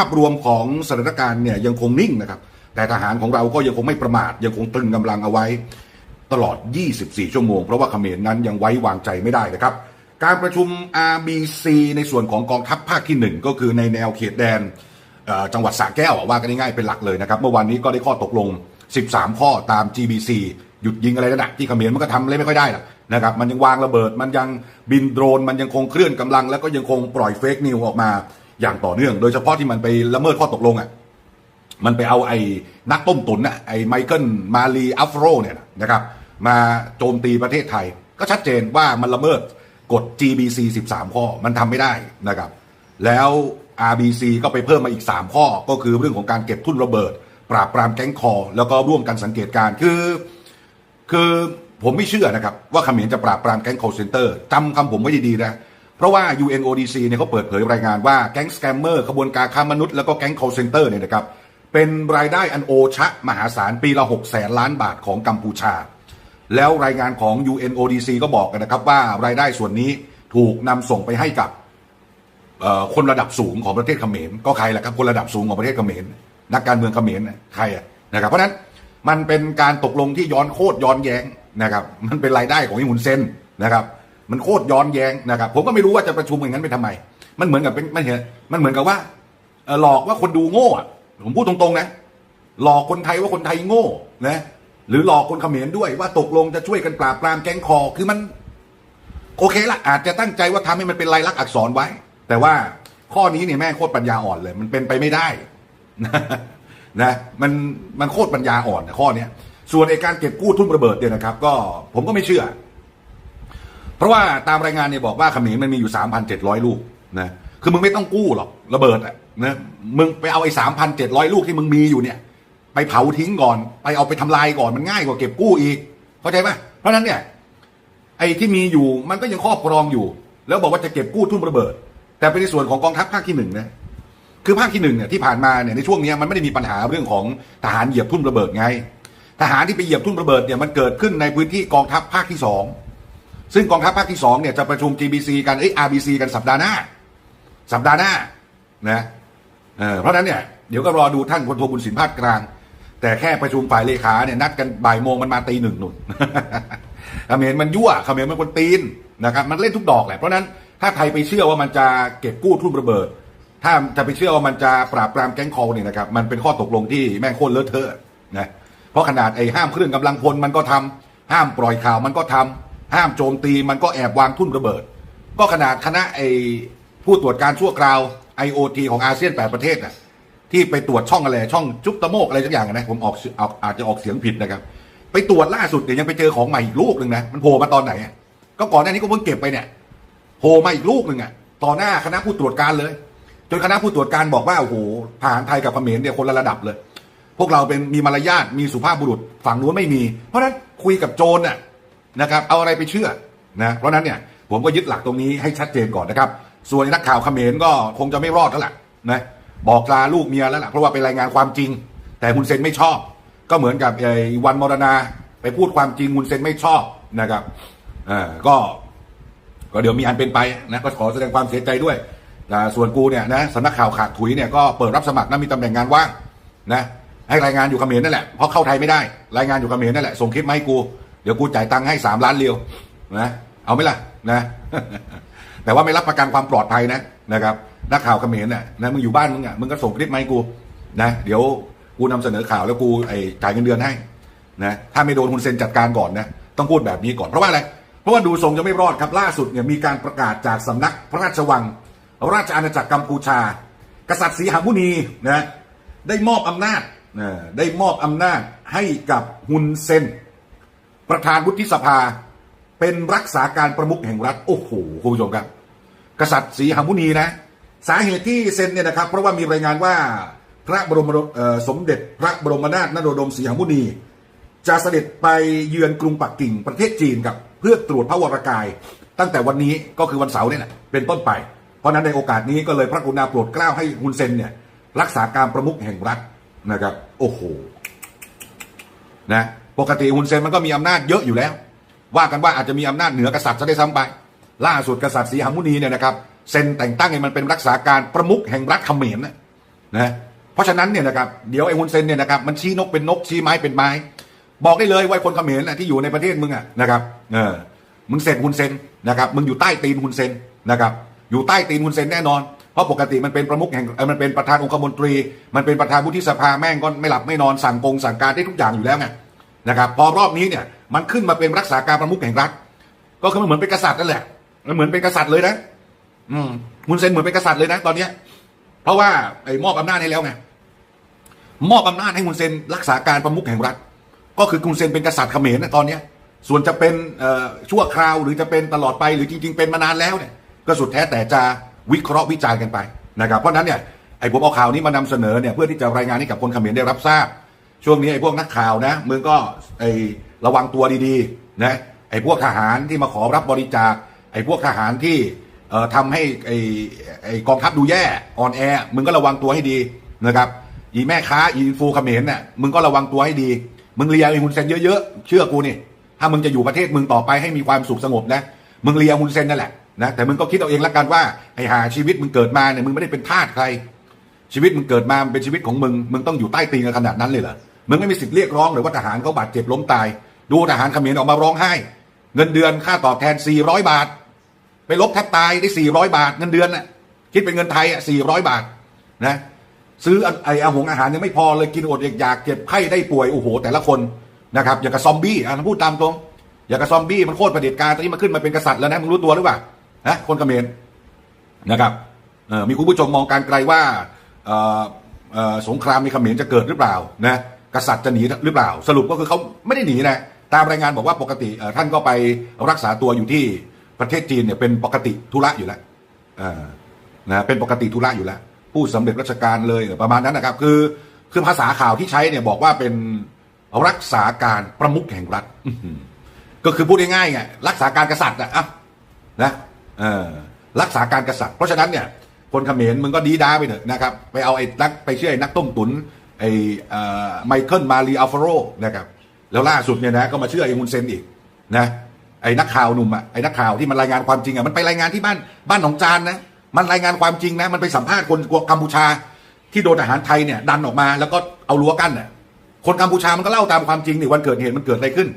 ภาพรวมของสถานการณ์เนี่ยยังคงนิ่งนะครับ แต่ทหารของเราก็ยังคงไม่ประมาท ยังคงตรึงกำลังเอาไว้ ตลอด 24 ชั่วโมง เพราะว่าเขมรนั้นยังไว้วางใจไม่ได้นะครับ การประชุม RBC ในส่วนของกองทัพภาคที่ 1 ก็คือในแนวเขตแดนจังหวัดสระแก้วว่ากันง่ายๆเป็นหลักเลยนะครับ เมื่อวานนี้ก็ได้ข้อตกลง 13 ข้อตาม GBC หยุดยิงอะไรนั่นแหะที่เขมรมันก็ทำอะไรไม่ค่อยได้หรอกนะครับ มันยังวางระเบิด มันยังบินโดรน มันยังคงเคลื่อนกำลัง แล้วก็ยังคงปล่อยเฟกนิวออกมา อย่างต่อเนื่อง โดยเฉพาะที่มันไปละเมิดข้อตกลงอะมันไปเอาไอ้นักต้มตุ๋นน่ะไอ้ไมเคิลมารีอัฟโรเนี่ยนะครับมาโจมตีประเทศไทย ก็ชัดเจนว่ามันละเมิดกฎ GBC 13 ข้อมันทำไม่ได้นะครับ แล้ว RBC ก็ไปเพิ่มมาอีก 3 ข้อ ก็คือเรื่องของการเก็บทุนระเบิด ปราบปรามแก๊งคอ แล้วก็ร่วมกันสังเกตการคือ คือผมไม่เชื่อนะครับ ว่าเขมรจะปราบปรามแก๊ง call center จำคำผมไว้ดีๆนะ เพราะว่า UNODC เนี่ยเขาเปิดเผยรายงานว่าแก๊งสแกมเมอร์ขบวนการค้ามนุษย์แล้วก็แก๊ง call center เนี่ยนะครับเป็นรายได้อันโอชะ มหาศาลปีละ6แสนล้านบาทของกัมพูชา แล้วรายงานของ UNODC ก็บอกกันนะครับว่ารายได้ส่วนนี้ถูกนำส่งไปให้กับคนระดับสูงของประเทศเขมรก็ใครแหละครับคนระดับสูงของประเทศเขมรนักการเมืองเขมรใครอะนะครับเพราะฉะนั้นมันเป็นการตกลงที่ย้อนโคตรย้อนแย้งนะครับ มันเป็นรายได้ของอิมุนเซนนะครับ มันโคตรย้อนแย้งนะครับ ผมก็ไม่รู้ว่าจะประชุมอย่างนั้นไปทำไม มันเหมือนกับเป็นมันเห็นมันเหมือนกับว่าหลอกว่าคนดูโง่อะผมพูดตรงๆนะ หลอกคนไทยว่าคนไทยโง่นะหรือหลอกคนเขมรด้วยว่าตกลงจะช่วยกันปราบปรามแก๊งคอคือมัน โอเคละอาจจะตั้งใจว่าทำให้มันเป็นลายลักษณ์อักษรไว้ แต่ว่าข้อนี้เนี่ยแม่โคตรปัญญาอ่อนเลย มันเป็นไปไม่ได้นะนะมันมันโคตรปัญญาอ่อนนะข้อเนี้ยส่วนไอการเก็บกู้ทุนระเบิดเนี่ยนะครับ ก็ผมก็ไม่เชื่อ เพราะว่าตามรายงานเนี่ยบอกว่าเขมรมันมีอยู่ 3,700 ลูกนะคือมึงไม่ต้องกู้หรอกระเบิดอะนะมึงไปเอาไอ้3,700ลูกที่มึงมีอยู่เนี่ย ไปเผาทิ้งก่อน ไปเอาไปทำลายก่อนมันง่ายกว่าเก็บกู้อีก เข้าใจไหมเพราะนั้นเนี่ย ไอ้ที่มีอยู่มันก็ยังครอบครองอยู่ แล้วบอกว่าจะเก็บกู้ทุ่นระเบิด แต่เป็นในส่วนของกองทัพภาคที่หนึ่งนะคือภาคที่หนึ่งเนี่ยที่ผ่านมาเนี่ยในช่วงนี้มันไม่ได้มีปัญหาเรื่องของทหารเหยียบทุ่นระเบิดไง ทหารที่ไปเหยียบทุ่นระเบิดเนี่ยมันเกิดขึ้นในพื้นที่กองทัพภาคที่สอง ซึ่งกองทัพภาคที่สองเนี่ยจะประชุม GBC กันเอ้ย RBC กันสัปดาห์หน้า สัปดาห์หน้านะเออเพราะนั้นเนี่ยเดี๋ยวก็รอดูท่านพลโทบุญสินภาคกลาง แต่แค่ประชุมฝ่ายเลขาเนี่ยนัดกันบ่ายโมงมันมาตีหนึ่งหนุนเขมรมันยั่วเขมรมันคนตีนนะครับมันเล่นทุกดอกแหละเพราะนั้นถ้าใครไปเชื่อว่ามันจะเก็บกู้ทุ่นระเบิด ถ้าจะไปเชื่อว่ามันจะปราบปรามแก๊งคอลเนี่ยนะครับมันเป็นข้อตกลงที่แม่งโคตรเลอะเทอะนะเพราะขนาดไอ้ห้ามเครื่องกำลังพลมันก็ทำห้ามปล่อยข่าวมันก็ทำ ห้ามโจมตีมันก็แอบวางทุ่นระเบิด ก็ขนาดคณะไอ้ผู้ตรวจการชั่วคราว IoT ของอาเซียนแปดประเทศน่ะที่ไปตรวจช่องอะไรช่องจุ๊บตะโมกอะไรสักอย่างนะผมออกอาอาจจะออกเสียงผิดนะครับ ไปตรวจล่าสุดเดี๋ยวยังไปเจอของใหม่อีกลูกหนึ่งนะมันโผล่มาตอนไหนก็ก่อนหน้านี้ก็เพิ่งเก็บไปเนี่ยโผล่มาอีกลูกหนึ่งอะต่อหน้าคณะผู้ตรวจการเลย จนคณะผู้ตรวจการบอกว่าโอ้โหทหารไทยกับเขมรเนี่ยคนละระดับเลย พวกเราเป็นมีมารยาทมีสุภาพบุรุษฝั่งนู้นไม่มี เพราะฉะนั้นคุยกับโจรน่ะ นะครับเอาอะไรไปเชื่อนะเพราะนั้นเนี่ยผมก็ยึดหลักตรงนี้ให้ชัดเจนก่อนนะครับ ส่วนนักข่าวเขมรก็คงจะไม่รอดแล้วล่ะนะบอกลาลูกเมียแล้วล่ะเพราะว่าไปรายงานความจริง แต่ฮุนเซนไม่ชอบ ก็เหมือนกับไอ้วันมรณาไปพูดความจริงฮุนเซนไม่ชอบนะครับอ่าก็ก็เดี๋ยวมีอันเป็นไปนะก็ขอแสดงความเสียใจด้วยอ่ส่วนกูเนี่ยนะสำนักข่าวขาดถุยเนี่ยก็เปิดรับสมัครนะมีตำแหน่งงานว่างนะให้รายงานอยู่เขมรนั่นแหละเพราะเข้าไทยไม่ได้ รายงานอยู่เขมรนั่นแหละส่งคลิปมาให้กู เดี๋ยวกูจ่ายตังค์ให้สามล้านเรียวนะเอาไหมล่ะนะ แต่ว่าไม่รับประกันความปลอดภัยนะนะครับนักข่าวเขมรน่ะนะมึงอยู่บ้านมึงอะมึงก็ส่งคลิปมาให้กูนะเดี๋ยวกูนำเสนอข่าวแล้วกูไอ้จ่ายเงินเดือนให้นะถ้าไม่โดนคุณเซนจัดการก่อนนะต้องพูดแบบนี้ก่อนเพราะว่าอะไรเพราะว่าดูทรงจะไม่รอดครับล่าสุดเนี่ยมีการประกาศจากสำนักพระราชวัง ราชอาณาจักรกัมพูชา กษัตริย์ศรีหมุนีนะได้มอบอำนาจนะได้มอบอำนาจให้กับฮุนเซน ประธานวุฒิสภา เป็นรักษาการประมุขแห่งรัฐโอ้โหคุณผู้ชมครับ กษัตริย์ศรีหมุนีนะ สาเหตุที่เซ็นเนี่ยนะครับ เพราะว่ามีรายงานว่าพระบรมสมเด็จพระบรมนาถนโรดมศรีหมุนี จะเสด็จไปเยือนกรุงปักกิ่งประเทศจีนครับเพื่อตรวจพระวรากาย ตั้งแต่วันนี้ก็คือวันเสาร์เนี่ยแหละเป็นต้นไป เพราะฉะนั้นในโอกาสนี้ก็เลยพระกรุณาโปรดเกล้าให้ฮุนเซนเนี่ยรักษาการประมุขแห่งรัฐนะครับ โอ้โหนะ ปกติฮุนเซนมันก็มีอำนาจเยอะอยู่แล้ว ว่ากันว่าอาจจะมีอำนาจเหนือกษัตริย์ซะได้ซ้ำไป ล่าสุดกษัตริย์ศรีหมุนีเนี่ยนะครับเซนแต่งตั้งให้มันเป็นรักษาการประมุขแห่งรัฐเขมรนะนะเพราะฉะนั้นเนี่ยนะครับเดี๋ยวไอ้ฮุนเซนเนี่ยนะครับมันชี้นกเป็นนกชี้ไม้เป็นไม้ บอกได้เลยว่าคนเขมรนะที่อยู่ในประเทศมึงอะนะครับเออมึงเสร็จฮุนเซนนะครับมึงอยู่ใต้ตีนฮุนเซนนะครับอยู่ใต้ตีนฮุนเซนแน่นอนเพราะปกติมันเป็นประมุขแห่งมันเป็นประธานองคมนตรี มันเป็นประธานวุฒิสภาแม่งก็ไม่หลับไม่นอนสั่งกงสั่งการได้ทุกอย่างอยู่แล้วไง นะครับพอรอบนี้เนี่ยมันขึ้นมาเป็นรักษาการประมุขแห่งรัฐ ก็คือมันเหมือนเป็นกษัตริย์นั่นแหละมันเหมือนเป็นกษัตริย์เลยนะ อืมฮุนเซนเหมือนเป็นกษัตริย์เลยนะตอนเนี้ย เพราะว่าไอ้มอบอำนาจให้แล้วไงมอบอำนาจให้ฮุนเซนรักษาการประมุขแห่งรัฐ ก็คือฮุนเซนเป็นกษัตริย์เขมรนะตอนเนี้ย ส่วนจะเป็นชั่วคราวหรือจะเป็นตลอดไปหรือจริง ๆ เป็นมานานแล้วเนี่ยก็สุดแท้แต่จะวิเคราะห์วิจารณ์กันไปนะครับ เพราะนั้นเนี่ยไอ้ผมเอาข่าวนี้มานำเสนอเนี่ยเพื่อที่จะรายงานให้กับคนเขมรได้รับทราบ ช่วงนี้ไอ้พวกนักข่าวนะมึงก็ไอ้ระวังตัวดีๆนะไอ้พวกทหารที่มาขอรับบริจาค ไอ้พวกทหารที่เอ่อทำให้ไอ้ไอ้กองทัพดูแย่อ่อนแอมึงก็ระวังตัวให้ดีนะครับอีแม่ค้าอีฟูเขมรเนี่ยมึงก็ระวังตัวให้ดี มึงเลียไอ้ฮุนเซนเยอะๆเชื่อกูนี่ถ้ามึงจะอยู่ประเทศมึงต่อไปให้มีความสุขสงบนะมึงเลียฮุนเซนนั่นแหละนะแต่มึงก็คิดเอาเองละกันว่าไอ้หาชีวิตมึงเกิดมาเนี่ยมึงไม่ได้เป็นทาสใคร ชีวิตมึงเกิดมามันเป็นชีวิตของมึงมึงต้องอยู่ใต้ตีนขนาดนั้นเลยเหรอ มึงไม่มีสิทธิ์เรียกร้องหรือว่าทหารเขาบาดเจ็บล้มตาย ดูทหารเขมรออกมาร้องไห้ เงินเดือนค่าตอบแทน 400 บาท ไปลบแทบตายได้ 400 บาท เงินเดือนน่ะคิดเป็นเงินไทยอะ400 บาทนะซื้อไอ้อาหงอาหารยังไม่พอเลยกินอดอยากเจ็บไข้ได้ป่วยโอ้โหแต่ละคนนะครับอย่างกับซอมบี้อะพูดตามตรงอย่างกับซอมบี้มันโคตรประเด็จการตอนนี้มันขึ้นมาเป็นกษัตริย์แล้วนะมึงรู้ตัวหรือเปล่านะคนเขมรนะครับมีคุณผู้ชมมองการไกลว่าสงครามในเขมรจะเกิดหรือเปล่านะ กษัตริย์จะหนีหรือเปล่า สรุปก็คือเขาไม่ได้หนีนะตามรายงานบอกว่าปกติท่านก็ไปรักษาตัวอยู่ที่ประเทศจีนเนี่ยเป็นปกติธุระอยู่แล้วนะเป็นปกติธุระอยู่แล้ว ผู้สำเร็จราชการเลยประมาณนั้นนะครับ คือคือภาษาข่าวที่ใช้เนี่ยบอกว่าเป็นรักษาการประมุขแห่งรัฐก็คือพูดง่ายๆไงรักษาการกษัตริย์อะอะนะเออรักษาการกษัตริย์ เพราะฉะนั้นเนี่ยคนเขมรมึงก็ดีด้าไปเถอะนะครับ ไปเอาไอ้นักไปเชื่อไอ้นักต้มตุ๋น ไอ้ไมเคิลมารีอัลฟาโรนะครับแล้วล่าสุดเนี่ยนะก็มาเชื่อไอ้ฮุนเซนอีกนะไอ้นักข่าวหนุ่มอะไอ้นักข่าวที่มันรายงานความจริงอะมันไปรายงานที่บ้านบ้านหนองจานนะมันรายงานความจริงนะมันไปสัมภาษณ์คนกัมพูชา ที่โดนทหารไทยเนี่ยดันออกมาแล้วก็เอารั้วกั้นอะคนกัมพูชามันก็เล่าตามความจริงนี่วันเกิดเหตุมันเกิดอะไรขึ้น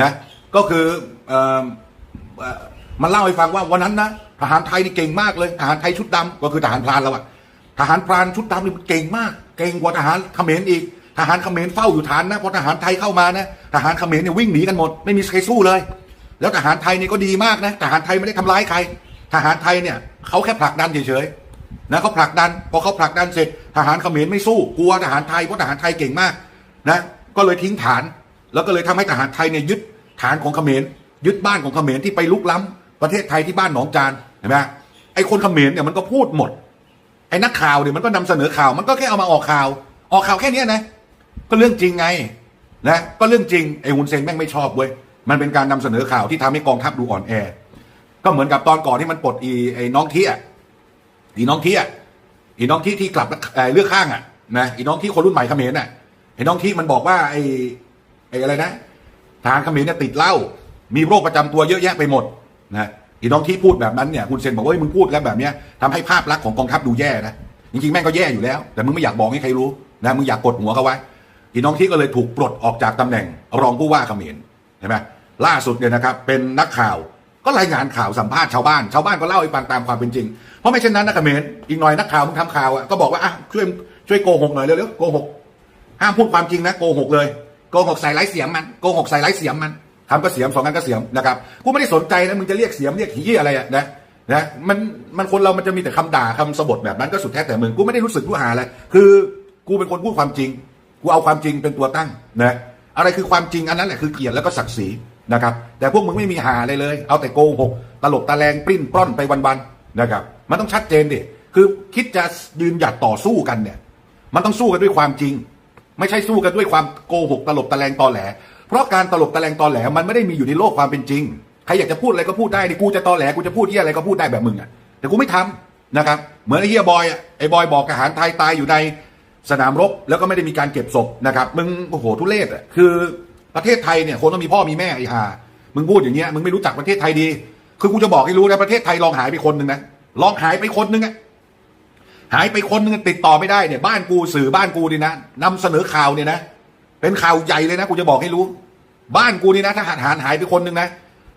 นะก็คือเอ่อมันเล่าให้ฟังว่าวันนั้นนะทหารไทยนี่เก่งมากเลยทหารไทยชุดดำก็คือทหารพรานเราอะทหารพรานชุดดำนี่มันเก่งมาก เก่งกว่าทหารเขมรอีก ทหารเขมรเฝ้าอยู่ฐานนะพอทหารไทยเข้ามานะทหารเขมรเนี่ยวิ่งหนีกันหมดไม่มีใครสู้เลย แล้วทหารไทยนี่ก็ดีมากนะทหารไทยไม่ได้ทำร้ายใคร ทหารไทยเนี่ยเขาแค่ผลักดันเฉยๆนะเขาผลักดันพอเขาผลักดันเสร็จ ทหารเขมรไม่สู้กลัวทหารไทยเพราะทหารไทยเก่งมากนะก็เลยทิ้งฐาน แล้วก็เลยทำให้ทหารไทยเนี่ยยึดฐานของเขมรยึดบ้านของเขมรที่ไปลุกล้ำประเทศไทยที่บ้านหนองจานเห็นไหมไอ้คนเขมรเนี่ยมันก็พูดหมด ไอ้นักข่าวเนี่ยมันก็นำเสนอข่าว มันก็แค่เอามาออกข่าว ออกข่าวแค่นี้นะ ก็เรื่องจริงไงนะก็เรื่องจริงไอ้ฮุนเซนแม่งไม่ชอบเว้ยมันเป็นการนำเสนอข่าวที่ทำให้กองทัพดูอ่อนแอ ก็เหมือนกับตอนก่อนที่มันปลดอีไอ้น้องเทียอีน้องเทียอีน้องที่ที่กลับเลือกข้างอะนะอีน้องที่คนรุ่นใหม่เขมรน่ะไอ้น้องที่มันบอกว่าไอ้ไอ้อะไรนะทหารเขมรเนี่ยติดเหล้ามีโรคประจำตัวเยอะแยะไปหมดนะ อ้น้องที่พูดแบบนั้นเนี่ยคุณเซนบอกว่าเฮ้ยมึงพูดแล้วแบบเนี้ยทำให้ภาพลักษณ์ของกองทัพดูแย่นะจริงๆแม่งก็แย่อยู่แล้ว แต่มึงไม่อยากบอกให้ใครรู้นะมึงอยากกดหัวเขาไว้อ้น้องที่ก็เลยถูกปลดออกจากตำแหน่ง รองผู้ว่าเขมรเห็นไหมล่าสุดเนี่ยนะครับเป็นนักข่าวก็รายงานข่าวสัมภาษณ์ชาวบ้านชาวบ้านก็เล่าให้ฟังตามความเป็นจริง เพราะไม่เช่นนั้นนะเขมรอีกหน่อยนักข่าวมึงทำข่าวอะก็บอกว่าอะช่วยช่วยโกหกหน่อยเร็วๆโกหกห้ามพูดความจริงนะโกหกเลยโกหกใส่ไร้เสียมมันโกหกใส่ไร้เสียมมัน ทำก็เสียมสองกันก็เสียมนะครับกูไม่ได้สนใจนะมึงจะเรียกเสียมเรียกขี้อะไรอะนะนะมันมันคนเรามันจะมีแต่คำด่าคำสบทแบบนั้นก็สุดแท้แต่มึงกูไม่ได้รู้สึกรู้หาอะไรคือกูเป็นคนพูดความจริง กูเอาความจริงเป็นตัวตั้งนะอะไรคือความจริงอันนั้นแหละคือเกียรติแล้วก็ศักดิ์ศรีนะครับ แต่พวกมึงไม่มีหาอะไรเลย เอาแต่โกหกตลกตะแลงปริ้นปล้อนไปวันๆนะครับ มันต้องชัดเจนดิคือคิดจะยืนหยัดต่อสู้กันเนี่ย มันต้องสู้กันด้วยความจริง ไม่ใช่สู้กันด้วยความโกหกตลบตะแลงตอแหล เพราะการตลบตะแลงตอแหลมันไม่ได้มีอยู่ในโลกความเป็นจริง ใครอยากจะพูดอะไรก็พูดได้นี่กูจะตอแหลกูจะพูดที่อะไรก็พูดได้แบบมึงอะแต่กูไม่ทำนะครับเหมือนไอ้เฮียบอยอะไอ้บอยบอกทหารไทยตายอยู่ในสนามรบแล้วก็ไม่ได้มีการเก็บศพนะครับมึงโอ้โหทุเรศอะคือประเทศไทยเนี่ยคนต้องมีพ่อมีแม่ไอ้ห่ามึงพูดอย่างเงี้ยมึงไม่รู้จักประเทศไทยดี คือกูจะบอกให้รู้นะประเทศไทยลองหายไปคนหนึ่งนะลองหายไปคนหนึ่งอะหายไปคนหนึ่งติดต่อไม่ได้เนี่ยบ้านกูสื่อบ้านกูนี่นะนำเสนอข่าวเนี่ยนะ เป็นข่าวใหญ่เลยนะกูจะบอกให้รู้ บ้านกูนี่นะทหารหารหายไปคนหนึ่งนะ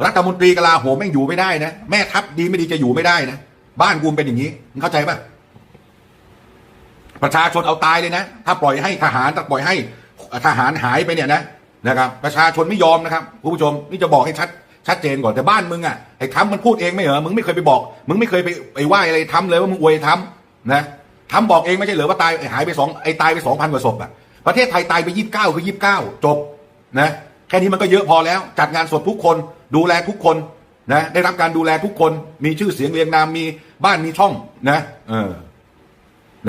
รัฐมนตรีกลาโหมแม่งอยู่ไม่ได้นะแม่ทัพดีไม่ดีจะอยู่ไม่ได้นะบ้านกูเป็นอย่างนี้มึงเข้าใจปะประชาชนเอาตายเลยนะ ถ้าปล่อยให้ทหารถ้าปล่อยให้ทหารหายไปเนี่ยนะนะครับ ประชาชนไม่ยอมนะครับคุณผู้ชมนี่จะบอกให้ชัดชัดเจนก่อนแต่บ้านมึงอะไอ้ทำมันพูดเองไม่เหรอมึงไม่เคยไปบอก มึงไม่เคยไปไปไหว้อะไรทำเลยว่ามึงอวยทำนะทำบอกเองไม่ใช่เหรอว่าตายหายไปสองไอ้ตายไปสองพันกว่าศพอะ ประเทศไทยตายไปยี่สิบเก้าคือยี่สิบเก้าจบนะแค่นี้มันก็เยอะพอแล้ว จัดงานศพทุกคนดูแลทุกคนนะได้รับการดูแลทุกคนมีชื่อเสียงเรียงนามมีบ้านมีช่องนะเออ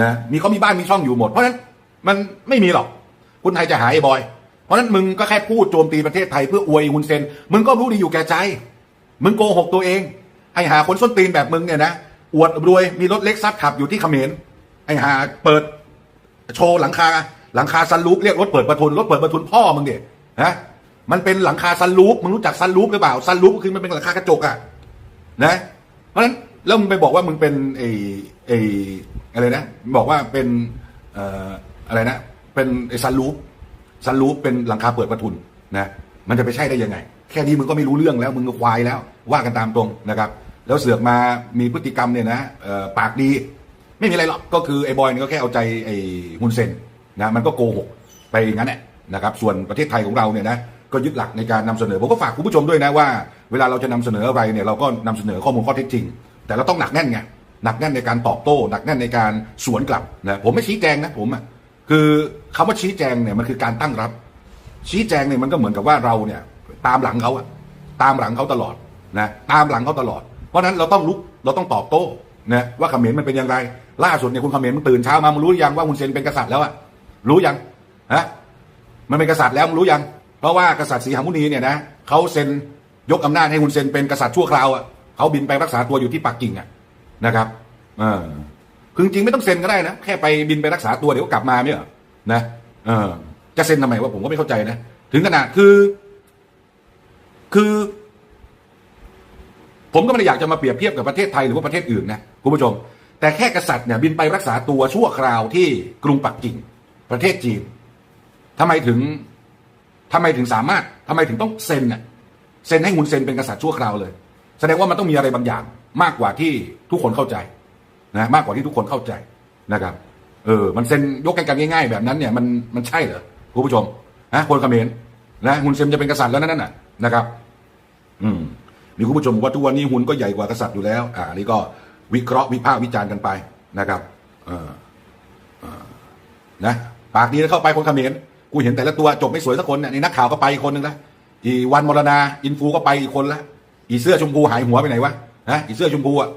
นะมีเขามีบ้านมีช่องอยู่หมด เพราะฉะนั้นมันไม่มีหรอกคุณไทยจะหายบอย เพราะฉะนั้นมึงก็แค่พูดโจมตีประเทศไทยเพื่ออวยฮุนเซนมึงก็รู้ดีอยู่แก่ใจ มึงโกหกตัวเอง ไอ้หาคนส้นตีนแบบมึงเนี่ยนะอวดรวยมีรถเล็กซับขับอยู่ที่เขมรไอ้หาเปิดโชว์หลังคา หลังคาซันลูปเรียกรถเปิดประทุนรถเปิดประทุนพ่อมึงเด็ฮะมันเป็นหลังคาซันลูปมึงรู้จักซันลูปหรือเปล่าซันลูปก็คือมันเป็นหลังคากระจกอะนะเพราะฉะนั้นแล้วมึงไปบอกว่ามึงเป็นไอ้ไอ้อะไรนะบอกว่าเป็นเอ่ออะไรนะ เป็นไอ้ซันลูปซันลูปเป็นหลังคาเปิดประทุนนะมันจะไปใช่ได้ยังไง แค่นี้มึงก็ไม่รู้เรื่องแล้วมึงก็ควายแล้ว ว่ากันตามตรงนะครับ แล้วเสือกมามีพฤติกรรมเนี่ยนะปากดี ไม่มีอะไรหรอกก็คือไอ้บอยนี่ก็แค่เอาใจไอ้ฮุนเซน นะมันก็โกหกไปงั้นแหละนะครับส่วนประเทศไทยของเราเนี่ยนะก็ยึดหลักในการนำเสนอผมก็ฝากคุณผู้ชมด้วยนะว่า เวลาเราจะนำเสนออะไรเนี่ยเราก็นำเสนอข้อมูลข้อเท็จจริง แต่เราต้องหนักแน่นไงหนักแน่นในการตอบโต้ หนักแน่นในการสวนกลับนะผมไม่ชี้แจงนะผมอะคือคำว่าชี้แจงเนี่ยมันคือการตั้งรับ ชี้แจงเนี่ยมันก็เหมือนกับว่าเราเนี่ยตามหลังเขาอะตามหลังเขาตลอดนะตามหลังเขาตลอด เพราะนั้นเราต้องลุกเราต้องตอบโต้นะว่าขมรมันเป็นอย่างไรล่าสุดเนี่ยคุณขมรมึงตื่นเช้ามามึงรู้หรือยังว่าฮุนเซนเป็นกษัตริย์แล้วอะ รู้ยังฮะมันเป็นกษัตริย์แล้วมึงรู้ยัง เพราะว่ากษัตริย์สีหมุนีเนี่ยนะเขาเซ็นยกอำนาจให้ฮุนเซ็นเป็นกษัตริย์ชั่วคราวอะเขาบินไปรักษาตัวอยู่ที่ปักกิ่งอะนะครับเออคือจริงไม่ต้องเซ็นก็ได้นะแค่ไปบินไปรักษาตัวเดี๋ยวกลับมาไม่เหรอนะเออจะเซ็นทำไมวะผมก็ไม่เข้าใจนะถึงขนาดคือ คือ ผมก็ไม่ได้อยากจะมาเปรียบเทียบกับประเทศไทยหรือว่าประเทศอื่นนะคุณผู้ชม แต่แค่กษัตริย์เนี่ยบินไปรักษาตัวชั่วคราวที่กรุงปักกิ่ง ประเทศจีนทำไมถึงทำไมถึงสามารถทำไมถึงต้องเซ็นเน่ะเซ็นให้ฮุนเซ็นเป็นกษัตริย์ชั่วคราวเลย แสดงว่ามันต้องมีอะไรบางอย่าง มากกว่าที่ทุกคนเข้าใจนะมากกว่าที่ทุกคนเข้าใจนะครับ เออ มันเซ็นยกกันง่ายๆแบบนั้นเนี่ยมันมันใช่เหรอคุณผู้ชมนะคนเขมรนะฮุนเซ็นจะเป็นกษัตริย์แล้วนั่นน่ะนะครับ อืมมีคุณผู้ชมบอกว่าทุกวันนี้ฮุนก็ใหญ่กว่ากษัตริย์อยู่แล้ว อ่านนี่ก็วิเคราะห์วิพากษ์วิจารณ์กันไปนะครับ เออเออนะ ปากดีแล้วเข้าไปคนเขมรกูเห็นแต่ละตัวจบไม่สวยสักคนเนี่ยในนักข่าวก็ไปอีกคนนึงละอีวันมรณาอินฟูก็ไปอีกคนละอีเสื้อชมพูหายหัวไปไหนวะนะอีเสื้อชมพูอะ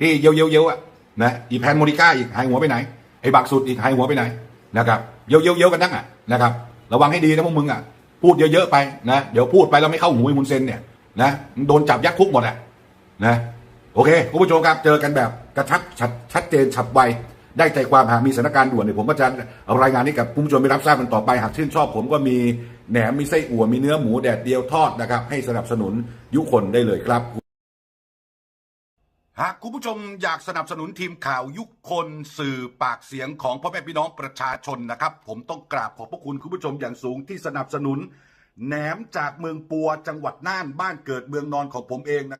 ที่เยียวเยียวเยียวอะนะอีแพนโมนิก้าอีกหายหัวไปไหนไอ้บักสุดอีกหายหัวไปไหนนะครับเยียวเยียวเยียวกันนั่งอะนะครับระวังให้ดีนะพวกมึงอะพูดเยอะๆไปนะเดี๋ยวพูดไปแล้วไม่เข้าหูไอ้มุนเซนเนี่ยนะโดนจับยัดคุกหมดอะนะโอเคคุณผู้ชมครับเจอกันแบบกระชับชัดชัดเจนฉับไว ได้ใจความหากมีสถานการณ์ด่วนเนี่ยผมก็จะรายงานให้กับคุณผู้ชมไปรับทราบกันต่อไปหากชื่นชอบผมก็มีแหนมมีไส้อั่วมีเนื้อหมูแดดเดียวทอดนะครับ ให้สนับสนุนยุคนได้เลยครับ หากคุณผู้ชมอยากสนับสนุนทีมข่าวยุคคนสื่อปากเสียงของพ่อแม่พี่น้องประชาชนนะครับ ผมต้องกราบขอบพระคุณคุณผู้ชมอย่างสูงที่สนับสนุนแหนมจากเมืองปัวจังหวัดน่านบ้านเกิดเมืองนอนของผมเองนะ